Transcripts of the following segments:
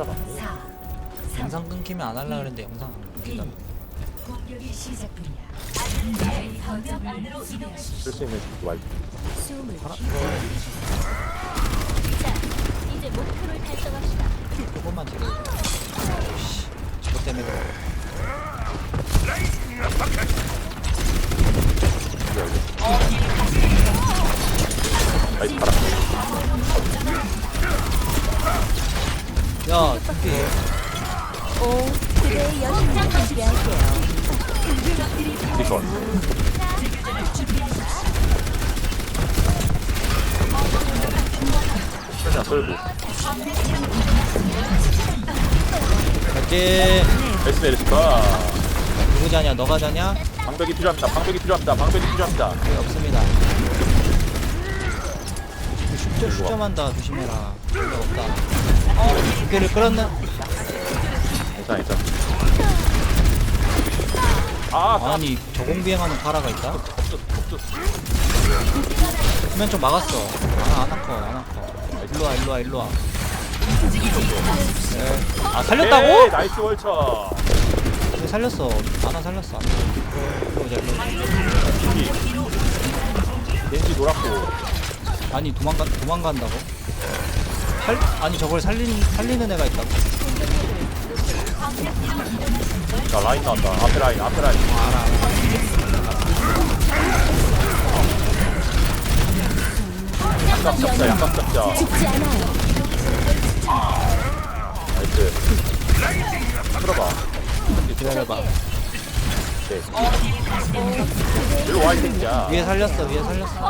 찾아봤네. 영상 끊기면 안 할라 그랬는데 영상 안 끊기다. 공격이 시작됩니다. 거점 안으로 이동하십시오. 쓸 수 있는 와이. 숨을 하나 오, 그대의 여신을 준비할게요. 디션. 그냥 썰고. 갈게. 베스트 에르시카. 누구 자냐? 너가 자냐? 방벽이 필요합니다. 방벽이 필요합니다. 방벽이 필요합니다. 네, 없습니다. 슈점, 슈점한다. 조심해라. 필요 없다. 두 개를 끌었는. 괜찮아, 괜찮아. 아, 아, 아니, 저공비행하는 파라가 있다? 수면 좀 막았어. 아, 아나커, 아나커. 일로와, 일로와, 일로와. 네. 아, 네, 살렸다고? 나이스 월처. 네, 살렸어. 아나 살렸어. 아나. 일로오자, 일로오자. 겐지 놀았고. 아니, 도망가, 도망간다고? 살, 아니, 저걸 살린, 살리는 애가 있다고? 자, 라인 나온다. 앞에 라인, 앞에 라인. 아. 양각 잡자, 양각 잡자. 나이스. 풀어봐. 기다려봐. 네. 일로 와, 이 새끼야. 위에 살렸어, 위에 살렸어.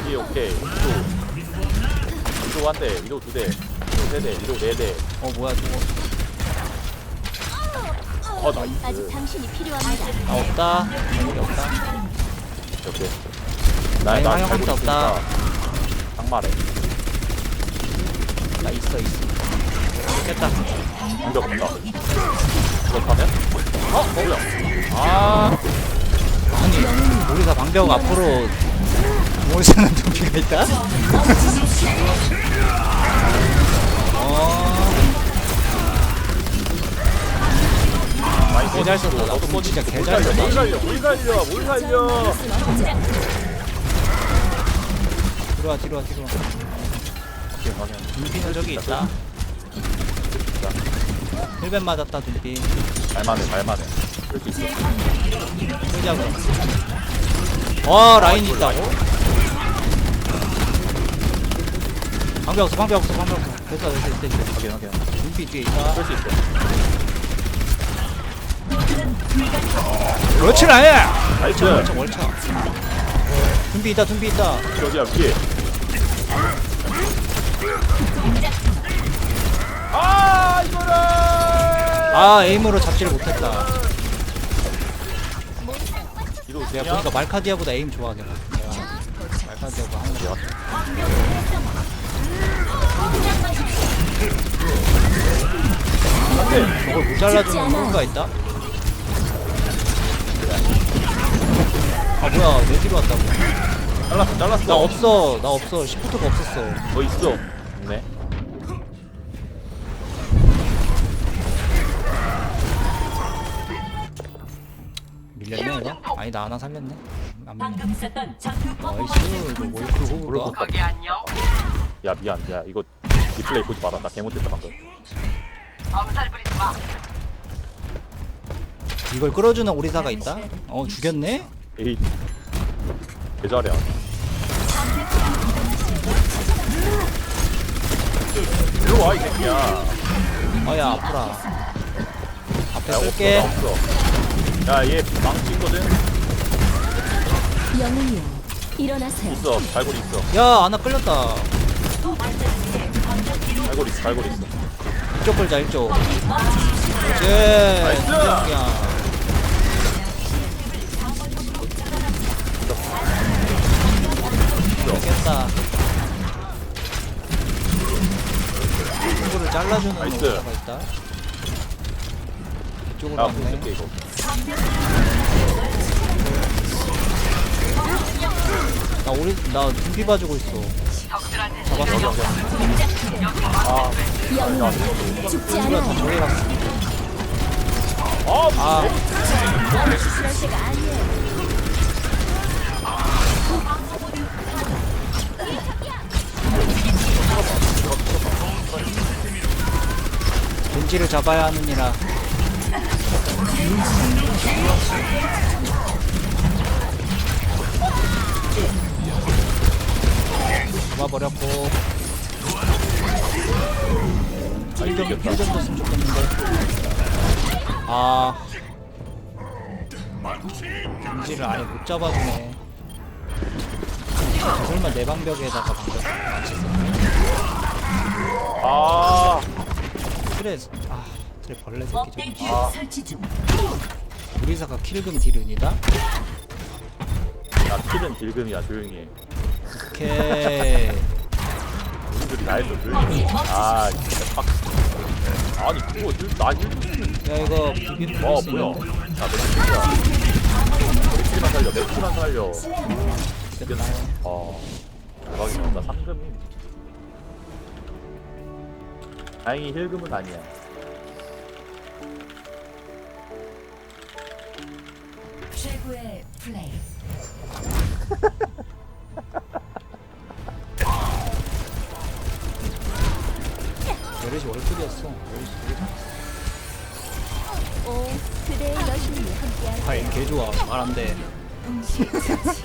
오케이, 오케이. 위도. 위도 한 대, 위도 두 대, 위도 세 대, 위도 네 대. 어, 뭐야, 저거. 어, 나이스. 아직 당신이 필요합니다. 아, 없다. 여기 없다. 오케이. 라인 나 활용할 수 없다. 장말해. 나 있어, 있어. 됐다. 공격 없다. 그렇다면? 어? 뭐야? 아, 아니, 우리가 방벽 앞으로 뭘 쓰는 도피가 있다? 어. 개잘 썼다. 나 너도 공 진짜 뭘 개잘 뭘 썼다. 살려, 뭘 살려, 뭘 살려. 들어와, 들어와, 들어와. 오케이, 확인. 눈피는 저기 있다. 힐벤 맞았다, 눈피. 잘만해, 잘만해. 그럴 수 있어. 그럼. 와, 라인 있다고? 방벽 없어, 방벽 없어, 방벽 없어. 됐어, 됐어, 됐어, 됐어. 확인, 확인. 눈피 뒤에 있다. 그럴 수 있어. 그렇지, 라인! 나이스. 월차, 월차. 눈피 있다, 눈피 있다. 여기야, 위에. 아, 이거를! 아, 에임으로 잡지를 못했다. 이도 내가 보니까 말카디아보다 에임 좋아, 내가. 내가 말카디아보다 항상. 안돼. 저걸 못 잘라주는 이유가 있다? 아, 뭐야, 내 뒤로 왔다고. 잘랐어, 잘랐어. 나 없어, 나 없어. 시프트가 없었어. 뭐 있어? 네. 밀렸네, 이거? 아니, 나 하나 살렸네. 안 밀렸네. 방금 있었던 전투 나이스, 이거 월크 호구가. 거기 안녕. 야 미안, 야 이거 리플레이 보지 마라. 나 개못했다 방금. 이걸 끌어주는 오리사가 있다? 어, 죽였네? 에이. 개잘해. 일로 와이 새끼야. 어, 야, 아프라. 앞에 야 쓸게. 없어, 나 없어. 야얘 망치 있거든. 영웅이요. 일어나세요. 있어, 갈고리 있어. 야, 아나 끌렸다. 갈고리 있어, 갈고리 있어. 이쪽 끌자, 이쪽. 그렇지. 나이스. 야 됐다. 이거를 잘라주는 나이스. 오리사가 있다. 이쪽으로 야 왔네. 못쓸게 이거. 나 오리 나 준비 봐주고 있어. 여기 여기 아 영웅 죽지 이거 다. 저기 갔어 아, 아 그럴 때가 아니에요. 벤지를 잡아야 하느니라 잡아버렸고. 힐좀 힐좀 줬으면 좋겠는데. 아. 벤지를 아예 못 잡아주네. 설마 내 방벽에다가 방벽? 아, 트레 아 트레 벌레 새끼 저기 아. 우리사가 킬금 딜은이다? 야, 킬은 딜금이야, 조용히 해. 오케이 우리들이 조용히 해. 아, 진짜 빡. 아니, 그거 힐, 나 힐. 야 이거 비빌 어, 수 뭐야. 있는데 야, 맥키야. 맥키만 살려, 맥키만 살려. 됐나요? 어, 대박이다. 나 상금이. 다행히 힐금은 아니야. 최고의 플레이. 메르시 월급이었어. 메르시 되게 잘했어. 오, 그대의 여신이 함께할 과일 개 좋아 말 안돼. 동시 처치.